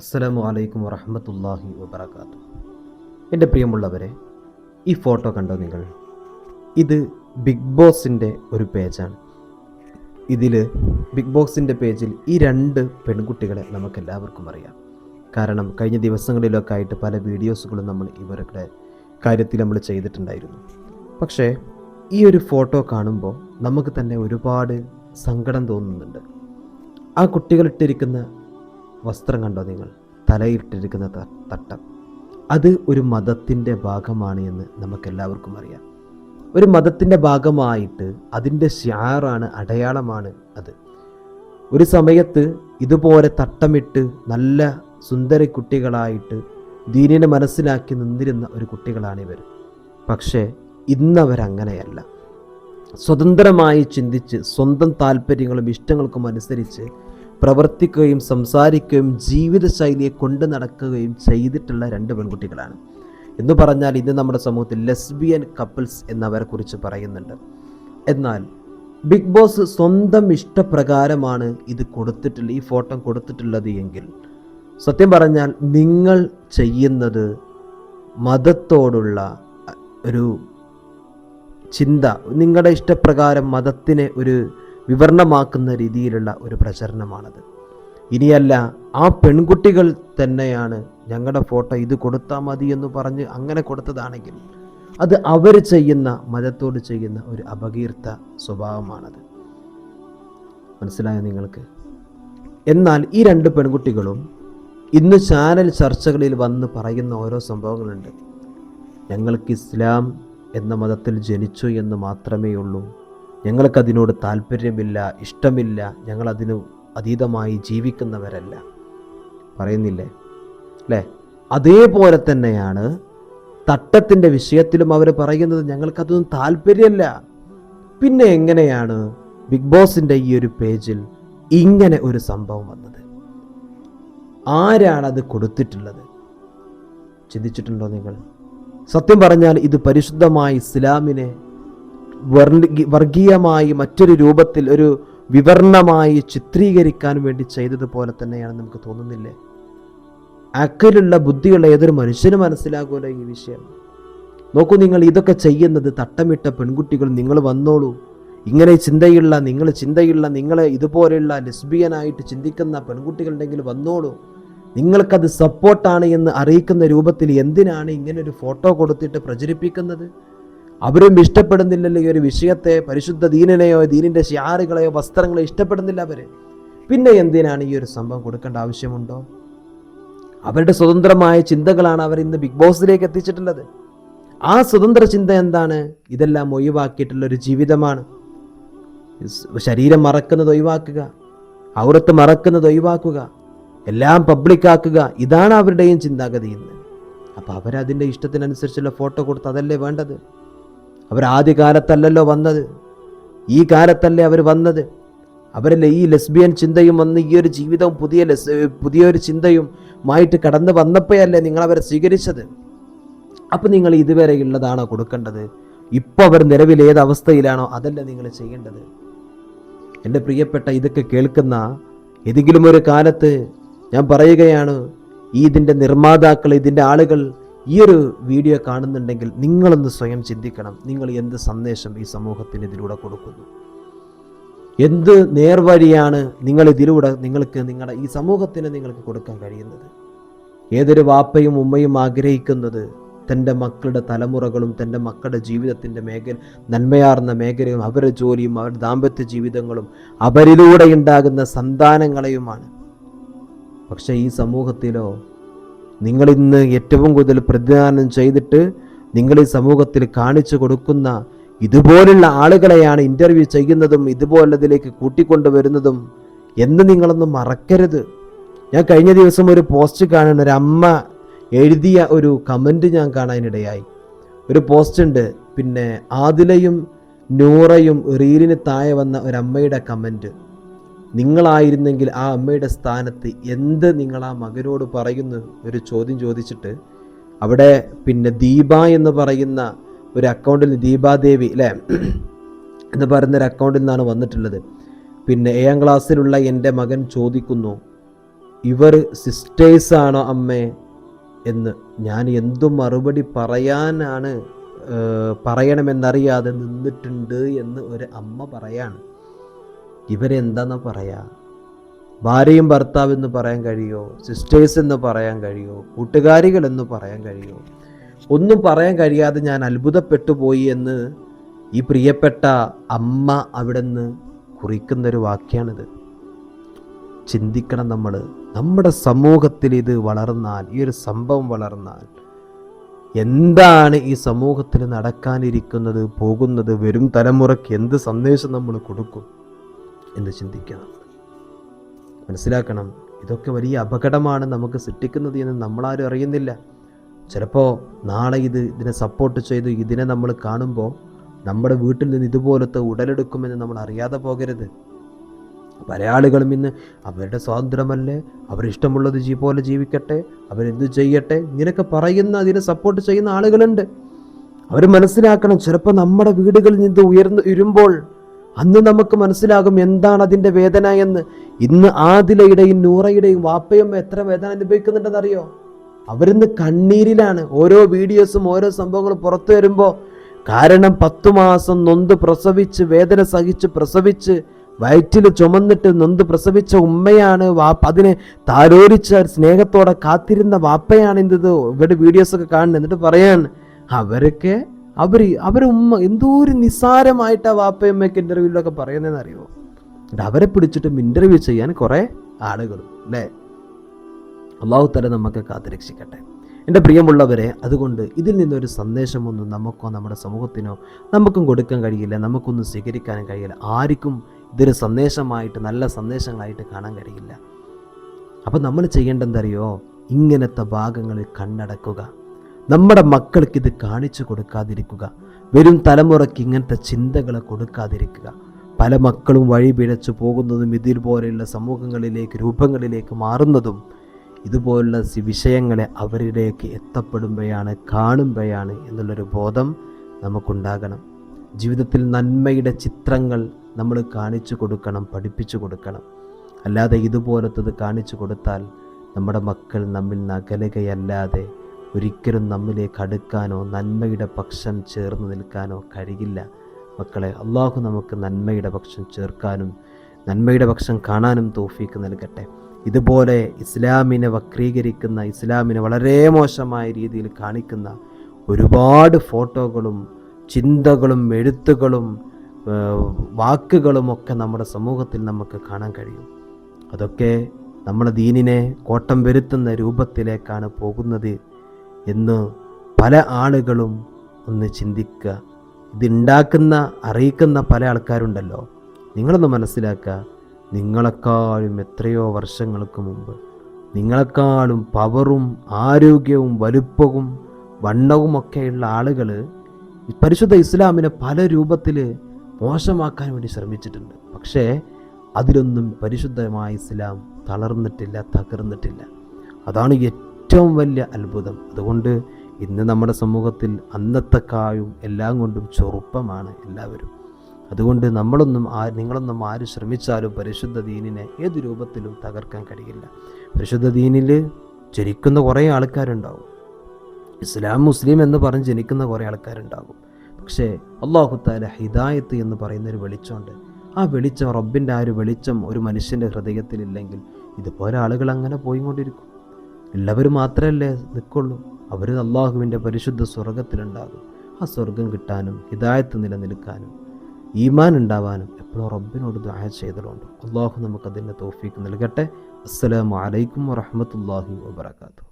അസ്സലാമു അലൈക്കും വറഹമത്തല്ലാഹി വബർക്കാത്തു എന്റെ പ്രിയമുള്ളവരെ ഈ ഫോട്ടോ കണ്ടോ നിങ്ങൾ? ഇത് ബിഗ് ബോസിന്റെ ഒരു പേജാണ്. ഇതിൽ ബിഗ് ബോസിന്റെ പേജിൽ ഈ രണ്ട് പെൺകുട്ടികളെ നമുക്കെല്ലാവർക്കും അറിയാം. കാരണം കഴിഞ്ഞ ദിവസങ്ങളിലൊക്കെ ആയിട്ട് പല വീഡിയോസുകളും നമ്മൾ ഇവരുടെ കാര്യത്തിൽ നമ്മൾ ചെയ്തിട്ടുണ്ടായിരുന്നു. പക്ഷേ ഈ ഒരു ഫോട്ടോ കാണുമ്പോൾ നമുക്ക് തന്നെ ഒരുപാട് സങ്കടം തോന്നുന്നുണ്ട്. ആ കുട്ടികളിട്ടിരിക്കുന്ന വസ്ത്രം കണ്ടോ നിങ്ങൾ? തലയിട്ടിരിക്കുന്ന തട്ടം. അത് ഒരു മതത്തിന്റെ ഭാഗമാണ് എന്ന് നമുക്കെല്ലാവർക്കും അറിയാം. ഒരു മതത്തിന്റെ ഭാഗമായിട്ട് അതിന്റെ ഷാറാണ് അടയാളമാണ് അത്. ഒരു സമയത്ത് ഇതുപോലെ തട്ടമിട്ട് നല്ല സുന്ദര കുട്ടികളായിട്ട് ദീനിനെ മനസ്സിലാക്കി നിന്നിരുന്ന ഒരു കുട്ടികളാണ് ഇവർ. പക്ഷേ ഇന്നവരങ്ങനെയല്ല. സ്വതന്ത്രമായി ചിന്തിച്ച് സ്വന്തം താല്പര്യങ്ങളും ഇഷ്ടങ്ങൾക്കും അനുസരിച്ച് പ്രവർത്തിക്കുകയും സംസാരിക്കുകയും ജീവിതശൈലിയെ കൊണ്ടു നടക്കുകയും ചെയ്തിട്ടുള്ള രണ്ട് പെൺകുട്ടികളാണ്. എന്ന് പറഞ്ഞാൽ ഇന്ന് നമ്മുടെ സമൂഹത്തിൽ ലെസ്ബിയൻ കപ്പിൾസ് എന്നവരെ കുറിച്ച് പറയുന്നുണ്ട്. എന്നാൽ ബിഗ് ബോസ് സ്വന്തം ഇഷ്ടപ്രകാരമാണ് ഇത് കൊടുത്തിട്ടുള്ള ഈ ഫോട്ടോ കൊടുത്തിട്ടുള്ളത് എങ്കിൽ സത്യം പറഞ്ഞാൽ നിങ്ങൾ ചെയ്യുന്നത് മതത്തോടുള്ള ഒരു ചിന്ത. നിങ്ങളുടെ ഇഷ്ടപ്രകാരം മതത്തിനെ ഒരു വിവരണമാക്കുന്ന രീതിയിലുള്ള ഒരു പ്രചരണമാണത്. ഇനിയല്ല ആ പെൺകുട്ടികൾ തന്നെയാണ് ഞങ്ങളുടെ ഫോട്ടോ ഇത് കൊടുത്താൽ മതി എന്ന് പറഞ്ഞ് അങ്ങനെ കൊടുത്തതാണെങ്കിൽ അത് അവർ ചെയ്യുന്ന മതത്തോട് ചെയ്യുന്ന ഒരു അപകീർത്ത സ്വഭാവമാണത്. മനസ്സിലായോ നിങ്ങൾക്ക്? എന്നാൽ ഈ രണ്ട് പെൺകുട്ടികളും ഇന്ന് ചാനൽ ചർച്ചകളിൽ വന്ന് പറയുന്ന ഓരോ സംഭവങ്ങളുണ്ട്. ഞങ്ങൾക്ക് ഇസ്ലാം എന്ന മതത്തിൽ ജനിച്ചു എന്ന് മാത്രമേ ഉള്ളൂ ഞങ്ങൾക്കതിനോട് താല്പര്യമില്ല ഇഷ്ടമില്ല ഞങ്ങളതിന് അതീതമായി ജീവിക്കുന്നവരല്ല. പറയുന്നില്ലേ? അല്ലേ അതേപോലെ തന്നെയാണ് തട്ടത്തിന്റെ വിഷയത്തിലും അവർ പറയുന്നത് ഞങ്ങൾക്കതൊന്നും താല്പര്യമല്ല. പിന്നെ എങ്ങനെയാണ് ബിഗ് ബോസിന്റെ ഈ ഒരു പേജിൽ ഇങ്ങനെ ഒരു സംഭവം വന്നത്? ആരാണത് കൊടുത്തിട്ടുള്ളത്? ചിന്തിച്ചിട്ടുണ്ടോ നിങ്ങൾ? സത്യം പറഞ്ഞാൽ ഇത് പരിശുദ്ധമായി ഇസ്ലാമിനെ വർഗീയമായി മറ്റൊരു രൂപത്തിൽ ഒരു വിവരണമായി ചിത്രീകരിക്കാൻ വേണ്ടി ചെയ്തതുപോലെ തന്നെയാണ് നമുക്ക് തോന്നുന്നില്ലേ? അക്കലുള്ള ബുദ്ധിയുള്ള ഏതൊരു മനുഷ്യനും മനസ്സിലാകുമല്ലോ ഈ വിഷയം. നോക്കൂ നിങ്ങൾ ഇതൊക്കെ ചെയ്യുന്നത് തട്ടമിട്ട പെൺകുട്ടികൾ നിങ്ങൾ വന്നോളൂ. ഇങ്ങനെ ചിന്തയുള്ള നിങ്ങൾ ചിന്തയുള്ള നിങ്ങളെ ഇതുപോലെയുള്ള ലെസ്ബിയനായിട്ട് ചിന്തിക്കുന്ന പെൺകുട്ടികളുണ്ടെങ്കിൽ വന്നോളൂ. നിങ്ങൾക്കത് സപ്പോർട്ടാണ് എന്ന് അറിയിക്കുന്ന രൂപത്തിൽ എന്തിനാണ് ഇങ്ങനെ ഒരു ഫോട്ടോ കൊടുത്തിട്ട് പ്രചരിപ്പിക്കുന്നത്? അവരും ഇഷ്ടപ്പെടുന്നില്ലല്ലോ ഈ ഒരു വിഷയത്തെ പരിശുദ്ധ ദീനനെയോ ദീനിന്റെ ഷിയാറുകളെയോ വസ്ത്രങ്ങളെയോ ഇഷ്ടപ്പെടുന്നില്ല അവർ പിന്നെ എന്തിനാണ് ഈ ഒരു സംഭവം കൊടുക്കേണ്ട ആവശ്യമുണ്ടോ? അവരുടെ സ്വതന്ത്രമായ ചിന്തകളാണ് അവർ ഇന്ന് ബിഗ് ബോസിലേക്ക് എത്തിച്ചിട്ടുള്ളത്. ആ സ്വതന്ത്ര ചിന്ത എന്താണ്? ഇതെല്ലാം ഒഴിവാക്കിയിട്ടുള്ള ഒരു ജീവിതമാണ്. ശരീരം മറക്കുന്നത് ഒഴിവാക്കുക ഔറത്ത് മറക്കുന്നത് ഒഴിവാക്കുക എല്ലാം പബ്ലിക്കാക്കുക ഇതാണ് അവരുടെയും ചിന്താഗതി ഇന്ന്. അപ്പോൾ അവരതിന്റെ ഇഷ്ടത്തിനനുസരിച്ചുള്ള ഫോട്ടോ കൊടുത്ത് അതല്ലേ വേണ്ടത്? ആദ്യ വന്നത്. ഈ കാലത്തല്ലേ അവർ വന്നത്. അവരിൽ ഈ ലെസ്ബിയൻ ചിന്തയും വന്ന് ഈ ഒരു ജീവിതവും പുതിയ ലെസ് പുതിയൊരു ചിന്തയും മായിട്ട് കടന്നു വന്നപ്പോഴല്ലേ നിങ്ങളവരെ സ്വീകരിച്ചത്? അപ്പം നിങ്ങൾ ഇതുവരെ ഉള്ളതാണോ കൊടുക്കേണ്ടത്? ഇപ്പോൾ അവർ നിലവിൽ ഏത് അവസ്ഥയിലാണോ അതല്ല നിങ്ങൾ ചെയ്യേണ്ടത്? എന്റെ പ്രിയപ്പെട്ട ഇതൊക്കെ കേൾക്കുന്ന ഏതെങ്കിലും ഒരു കാലത്ത് ഞാൻ പറയുകയാണ് ഈ ഇതിന്റെ നിർമ്മാതാക്കൾ ഇതിന്റെ ആളുകൾ ഈ ഒരു വീഡിയോ കാണുന്നുണ്ടെങ്കിൽ നിങ്ങളൊന്ന് സ്വയം ചിന്തിക്കണം. നിങ്ങൾ എന്ത് സന്ദേശം ഈ സമൂഹത്തിന് ഇതിലൂടെ കൊടുക്കുന്നു? എന്ത് നേർവഴിയാണ് നിങ്ങൾ ഇതിലൂടെ നിങ്ങൾക്ക് നിങ്ങളുടെ ഈ സമൂഹത്തിന് നിങ്ങൾക്ക് കൊടുക്കാൻ കഴിയുന്നത്? ഏതൊരു വാപ്പയും ഉമ്മയും ആഗ്രഹിക്കുന്നത് തന്റെ മക്കളുടെ തലമുറകളും തന്റെ മക്കളുടെ ജീവിതത്തിന്റെ മേഖല നന്മയാർന്ന മേഖലയും അവരുടെ ജോലിയും അവരുടെ ദാമ്പത്യ ജീവിതങ്ങളും അവരിലൂടെ ഉണ്ടാകുന്ന സന്താനങ്ങളെയുമാണ്. പക്ഷേ ഈ സമൂഹത്തിലോ നിങ്ങളിന്ന് ഏറ്റവും കൂടുതൽ പ്രതിദാനം ചെയ്തിട്ട് നിങ്ങൾ ഈ സമൂഹത്തിൽ കാണിച്ചു കൊടുക്കുന്ന ഇതുപോലുള്ള ആളുകളെയാണ് ഇന്റർവ്യൂ ചെയ്യുന്നതും ഇതുപോലതിലേക്ക് കൂട്ടിക്കൊണ്ടുവരുന്നതും എന്ന് നിങ്ങളൊന്നും മറക്കരുത്. ഞാൻ കഴിഞ്ഞ ദിവസം ഒരു പോസ്റ്റ് കാണുന്ന ഒരു അമ്മ എഴുതിയ ഒരു കമന്റ് ഞാൻ കാണാനിടയായി. ഒരു പോസ്റ്റ് ഉണ്ട്. പിന്നെ ആദിലയും നൂറയും റീലിന് താഴെ വന്ന ഒരു അമ്മയുടെ കമന്റ് നിങ്ങളായിരുന്നെങ്കിൽ ആ അമ്മയുടെ സ്ഥാനത്ത് എന്ത് നിങ്ങൾ ആ മകനോട് പറയുന്നു ഒരു ചോദ്യം ചോദിച്ചിട്ട് അവിടെ പിന്നെ ദീപ എന്ന് പറയുന്ന ഒരു അക്കൗണ്ടിൽ ദീപാദേവി അല്ലേ? എന്ന് പറയുന്ന ഒരു അക്കൗണ്ടിൽ നിന്നാണ് വന്നിട്ടുള്ളത്. പിന്നെ ഏഴാം ക്ലാസ്സിലുള്ള എന്റെ മകൻ ചോദിക്കുന്നു ഇവർ സിസ്റ്റേഴ്സാണോ അമ്മേ? എന്ന് ഞാൻ എന്തു മറുപടി പറയാനാണ് പറയണമെന്നറിയാതെ നിന്നിട്ടുണ്ട് എന്ന് ഒരു അമ്മ പറയാണ്. ഇവരെന്താന്ന് പറയാ? ഭാര്യയും ഭർത്താവ് എന്ന് പറയാൻ കഴിയോ? സിസ്റ്റേഴ്സ് എന്ന് പറയാൻ കഴിയോ? കൂട്ടുകാരികൾ എന്ന് പറയാൻ കഴിയോ? ഒന്നും പറയാൻ കഴിയാതെ ഞാൻ അത്ഭുതപ്പെട്ടു പോയി എന്ന് ഈ പ്രിയപ്പെട്ട അമ്മ അവിടെ നിന്ന് കുറിക്കുന്നൊരു വാക്യാണിത്. ചിന്തിക്കണം നമ്മൾ നമ്മുടെ സമൂഹത്തിൽ ഇത് വളർന്നാൽ ഈ ഒരു സംഭവം വളർന്നാൽ എന്താണ് ഈ സമൂഹത്തിൽ നടക്കാനിരിക്കുന്നത് പോകുന്നത് വരും തലമുറയ്ക്ക് എന്ത് സന്ദേശം നമ്മൾ കൊടുക്കും? എന്ന് ചിന്തിക്കണം. മനസ്സിലാക്കണം ഇതൊക്കെ വലിയ അപകടമാണ് നമുക്ക് സൃഷ്ടിക്കുന്നത് എന്ന് നമ്മളാരും അറിയുന്നില്ല. ചിലപ്പോൾ നാളെ ഇത് ഇതിനെ സപ്പോർട്ട് ചെയ്ത് ഇതിനെ നമ്മൾ കാണുമ്പോൾ നമ്മുടെ വീട്ടിൽ നിന്ന് ഇതുപോലത്തെ ഉടലെടുക്കുമെന്ന് നമ്മൾ അറിയാതെ പോകരുത്. പല ആളുകളും ഇന്ന് അവരുടെ സ്വാതന്ത്ര്യമല്ലേ അവരിഷ്ടമുള്ളത് ജീ പോലെ ജീവിക്കട്ടെ അവരെന്ത് ചെയ്യട്ടെ ഇങ്ങനെയൊക്കെ പറയുന്ന അതിനെ സപ്പോർട്ട് ചെയ്യുന്ന ആളുകളുണ്ട്. അവർ മനസ്സിലാക്കണം ചിലപ്പോൾ നമ്മുടെ വീടുകളിൽ നിന്ന് ഉയർന്നു വരുമ്പോൾ അന്ന് നമുക്ക് മനസ്സിലാകും എന്താണ് അതിന്റെ വേദന എന്ന്. ഇന്ന് ആദിലയുടെയും നൂറയുടെയും വാപ്പയും എത്ര വേദന അനുഭവിക്കുന്നുണ്ടെന്നറിയോ? അവരിന്ന് കണ്ണീരിലാണ് ഓരോ വീഡിയോസും ഓരോ സംഭവങ്ങളും പുറത്തു വരുമ്പോൾ കാരണം പത്തു മാസം നൊന്ത് പ്രസവിച്ച് വേദന സഹിച്ച് പ്രസവിച്ച് വയറ്റിൽ ചുമന്നിട്ട് നൊന്ത് പ്രസവിച്ച ഉമ്മയാണ് വാപ്പ അതിനെ താരോരിച്ച സ്നേഹത്തോടെ കാത്തിരുന്ന വാപ്പയാണ് എന്തത് ഇവരുടെ വീഡിയോസൊക്കെ കാണുന്നത്. എന്നിട്ട് പറയാൻ അവരൊക്കെ അവർ അവരെ ഉമ്മ എന്തോ ഒരു നിസ്സാരമായിട്ടാ വാപ്പയമ്മയ്ക്ക് ഇന്റർവ്യൂവിലൊക്കെ പറയുന്നതെന്ന് അറിയുമോ എന്നിട്ട് അവരെ പിടിച്ചിട്ടും ഇന്റർവ്യൂ ചെയ്യാൻ കുറേ ആളുകളും അല്ലേ? അള്ളാഹു തല നമുക്ക് കാത്തുരക്ഷിക്കട്ടെ. എന്റെ പ്രിയമുള്ളവരെ അതുകൊണ്ട് ഇതിൽ നിന്നൊരു സന്ദേശമൊന്നും നമുക്കോ നമ്മുടെ സമൂഹത്തിനോ നമുക്കും കൊടുക്കാൻ കഴിയില്ല നമുക്കൊന്നും സ്വീകരിക്കാനും കഴിയില്ല. ആർക്കും ഇതൊരു സന്ദേശമായിട്ട് നല്ല സന്ദേശങ്ങളായിട്ട് കാണാൻ കഴിയില്ല. അപ്പം നമ്മൾ ചെയ്യേണ്ടതെന്തറിയോ? ഇങ്ങനത്തെ ഭാഗങ്ങളിൽ കണ്ണടക്കുക. നമ്മുടെ മക്കൾക്ക് ഇത് കാണിച്ചു കൊടുക്കാതിരിക്കുക. വരും തലമുറയ്ക്ക് ഇങ്ങനത്തെ ചിന്തകൾ കൊടുക്കാതിരിക്കുക. പല മക്കളും വഴി പിഴച്ചു പോകുന്നതും ഇതുപോലെയുള്ള സമൂഹങ്ങളിലേക്ക് രൂപങ്ങളിലേക്ക് മാറുന്നതും ഇതുപോലുള്ള വിഷയങ്ങളെ അവരിലേക്ക് എത്തപ്പെടുമ്പോഴാണ് കാണുമ്പോഴാണ് എന്നുള്ളൊരു ബോധം നമുക്കുണ്ടാകണം. ജീവിതത്തിൽ നന്മയുടെ ചിത്രങ്ങൾ നമ്മൾ കാണിച്ചു കൊടുക്കണം പഠിപ്പിച്ചു കൊടുക്കണം. അല്ലാതെ ഇതുപോലത്തത് കാണിച്ചു കൊടുത്താൽ നമ്മുടെ മക്കൾ നമ്മിൽ നിന്ന് അകലുകയല്ലാതെ ഒരിക്കലും നമ്മിലേക്ക് അടുക്കാനോ നന്മയുടെ പക്ഷം ചേർന്ന് നിൽക്കാനോ കഴിയില്ല. മക്കളെ അള്ളാഹു നമുക്ക് നന്മയുടെ പക്ഷം ചേർക്കാനും നന്മയുടെ പക്ഷം കാണാനും തോഫീക്ക് നൽകട്ടെ. ഇതുപോലെ ഇസ്ലാമിനെ വക്രീകരിക്കുന്ന ഇസ്ലാമിനെ വളരെ മോശമായ രീതിയിൽ കാണിക്കുന്ന ഒരുപാട് ഫോട്ടോകളും ചിന്തകളും എഴുത്തുകളും വാക്കുകളും ഒക്കെ നമ്മുടെ സമൂഹത്തിൽ നമുക്ക് കാണാൻ കഴിയും. അതൊക്കെ നമ്മുടെ ദീനിനെ കോട്ടം വരുത്തുന്ന രൂപത്തിലേക്കാണ് പോകുന്നത് എന്ന് പല ആളുകളും ഒന്ന് ചിന്തിക്കുക. ഇതുണ്ടാക്കുന്ന അറിയിക്കുന്ന പല ആൾക്കാരുണ്ടല്ലോ. നിങ്ങളൊന്ന് മനസ്സിലാക്കുക നിങ്ങളെക്കാളും എത്രയോ വർഷങ്ങൾക്ക് മുമ്പ് നിങ്ങളെക്കാളും പവറും ആരോഗ്യവും വലുപ്പവും വണ്ണവും ഒക്കെയുള്ള ആളുകൾ പരിശുദ്ധ ഇസ്ലാമിനെ പല രൂപത്തിൽ മോശമാക്കാൻ വേണ്ടി ശ്രമിച്ചിട്ടുണ്ട്. പക്ഷേ അതിലൊന്നും പരിശുദ്ധമായ ഇസ്ലാം തളർന്നിട്ടില്ല തകർന്നിട്ടില്ല. അതാണ് ഏറ്റവും വലിയ അത്ഭുതം. അതുകൊണ്ട് ഇന്ന് നമ്മുടെ സമൂഹത്തിൽ അന്നത്തെക്കായും എല്ലാം കൊണ്ടും ചെറുപ്പമാണ് എല്ലാവരും. അതുകൊണ്ട് നമ്മളൊന്നും ആ നിങ്ങളൊന്നും ആര് ശ്രമിച്ചാലും പരിശുദ്ധ ദീനിനെ ഏത് രൂപത്തിലും തകർക്കാൻ കഴിയില്ല. പരിശുദ്ധ ദീനിൽ ജനിക്കുന്ന കുറേ ആൾക്കാരുണ്ടാവും. ഇസ്ലാം മുസ്ലിം എന്ന് പറഞ്ഞ് ജനിക്കുന്ന കുറേ ആൾക്കാരുണ്ടാകും പക്ഷേ അള്ളാഹുത്താല ഹിദായത്ത് എന്ന് പറയുന്ന ഒരു വെളിച്ചമുണ്ട്. ആ വെളിച്ചം റബ്ബിന്റെ ആ ഒരു വെളിച്ചം ഒരു മനുഷ്യന്റെ ഹൃദയത്തിലില്ലെങ്കിൽ ഇതുപോലെ ആളുകൾ അങ്ങനെ പോയിക്കൊണ്ടിരിക്കും. എല്ലാവരും മാത്രമല്ലേ നിൽക്കുള്ളൂ. അവർ അള്ളാഹുവിന്റെ പരിശുദ്ധ സ്വർഗത്തിലുണ്ടാകും ആ സ്വർഗം കിട്ടാനും ഹിദായത്ത് നിലനിൽക്കാനും ഈമാൻ ഉണ്ടാവാനും എപ്പോഴും റബ്ബിനോട് ദുആ ചെയ്തിട്ടുണ്ട് അള്ളാഹു നമുക്കതിന്റെ തോഫീക്ക് നൽകട്ടെ. അസ്സലാമു അലൈക്കും വറഹ്മത്തുള്ളാഹി വബറകാതുഹു.